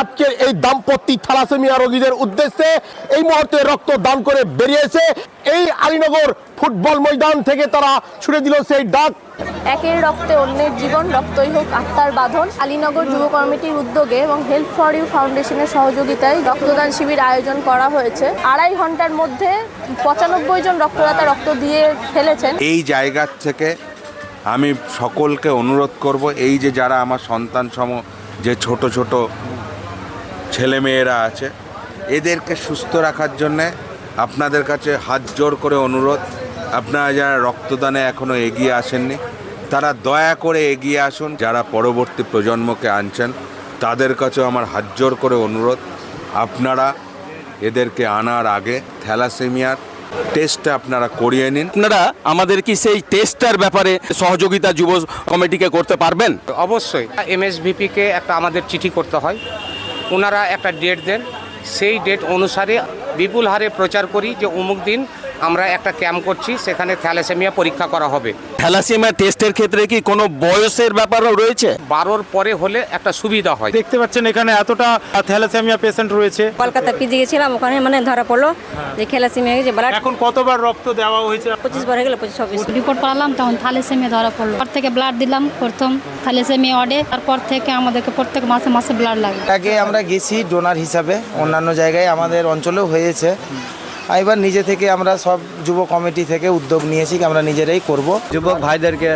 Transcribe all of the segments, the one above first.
আজকের এই দাম্পত্য থ্যালাসেমিয়া রোগীদের উদ্দেশ্যে এই মুহূর্তে রক্ত দান করে বেরিয়েছে। এই আলীনগর ফুটবল ময়দান থেকে তারা ছুড়ে দিল সেই ডাক। একের রক্তে অন্যের জীবন রক্তই হোক আত্মার বাঁধন। আলীনগর যুব কমিটির উদ্যোগে এবং হেল্প ফর ইউ ফাউন্ডেশনের সহযোগিতায় রক্তদান শিবির আয়োজন করা হয়েছে। আড়াই ঘণ্টার মধ্যে পঁচানব্বই জন রক্তদাতা রক্ত দিয়ে ফেলেছেন। এই জায়গার থেকে আমি সকলকে অনুরোধ করব এই যে যারা আমার সন্তান সম যে ছোট ছোট ছেলেমেয়েরা আছে। এদেরকে সুস্থ রাখার জন্যে আপনাদের কাছে হাত জোর করে অনুরোধ। আপনারা যারা রক্তদানে এখনও এগিয়ে আসেননি তারা দয়া করে এগিয়ে আসুন। যারা পরবর্তী প্রজন্মকে আনছেন তাদের কাছেও আমার হাত জোর করে অনুরোধ। আপনারা এদেরকে আনার আগে থ্যালাসেমিয়ার টেস্টটা আপনারা করিয়ে নিন। আপনারা আমাদের কি সেই টেস্টার ব্যাপারে সহযোগিতা যুব কমিটিকে করতে পারবেন? অবশ্যই। এমএসভিপিকে একটা আমাদের চিঠি করতে হয়। ওনারা একটা ডেট দেন। সেই ডেট অনুসারে বিপুল হারে প্রচার করি যে অমুক দিন আমরা একটা ক্যাম্প করছি সেখানে থ্যালাসেমিয়া পরীক্ষা করা হবে। থ্যালাসেমিয়া টেস্টের ক্ষেত্রে কি কোনো বয়সের ব্যাপারও রয়েছে? বারোর পরে হলে একটা সুবিধা হয়। দেখতে পাচ্ছেন এখানে এতটা থ্যালাসেমিয়া পেশেন্ট রয়েছে। কলকাতা পিজি গেছিলাম ওখানে মানে ধরা পড়ল যে খেলাসিমিয়া যে ব্লাড এখন কতবার রক্ত দেওয়া হয়েছে? পঁচিশ বার হয়ে গেলো পঁচিশ ছাব্বিশ। রিপোর্ট করালাম তখন থ্যালেসেমিয়া ধরা পড়ল। তার থেকে ব্লাড দিলাম প্রথম থ্যালাসেমিয়া ওয়ার্ডে তারপর থেকে আমাদেরকে প্রত্যেক মাসে মাসে ব্লাড লাগে। আগে আমরা গেছি ডোনার হিসাবে অন্যান্য জায়গায় আমাদের অঞ্চলেও হয়েছে। এবার নিজে থেকে আমরা সব যুব কমিটি থেকে উদ্যোগ নিয়েছি, আমরা নিজেরাই করব। যুবক ভাইদেরকে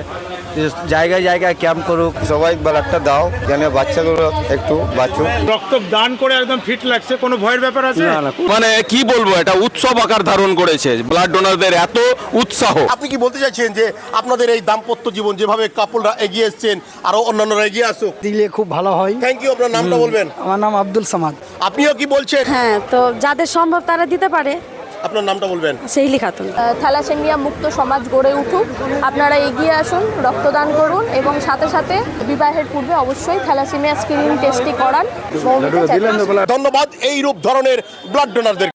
জায়গায় জায়গায় ক্যাম্প করুক। সবাই ব্লাডটা দাও যেন বাচ্চাগুলো একটু বাঁচুক। রক্ত দান করে একদম ফিট লাগছে কোনো ভয়ের ব্যাপার আছে? মানে কি বলব এটা উৎসব আকার ধারণ করেছে। ব্লাড ডোনারদের এত উৎসাহ। আপনি কি বলতে চাইছেন যে আপনাদের এই দাম্পত্য জীবন যেভাবে কাপলরা এগিয়ে এসছেন আরও অন্যান্যরা এগিয়ে আসুক? দিলে খুব ভালো হয়। থ্যাংক ইউ আপনার নামটা বলবেন? আমার নাম আব্দুল সামাদ। আপনিও কি বলছেন? হ্যাঁ তো যাদের সম্ভব তারা দিতে পারে। আপনার নামটা বলবেন? সেইলি খাতুন। থ্যালাসেমিয়া মুক্ত সমাজ গড়ে উঠুক। আপনারা এগিয়ে আসুন রক্তদান করুন এবং সাথে সাথে বিবাহের পূর্বে অবশ্যই থ্যালাসেমিয়া স্ক্রিনিং টেস্টটি করান। ধন্যবাদ। এই রূপ ধরনের ব্লাড ডোনারদের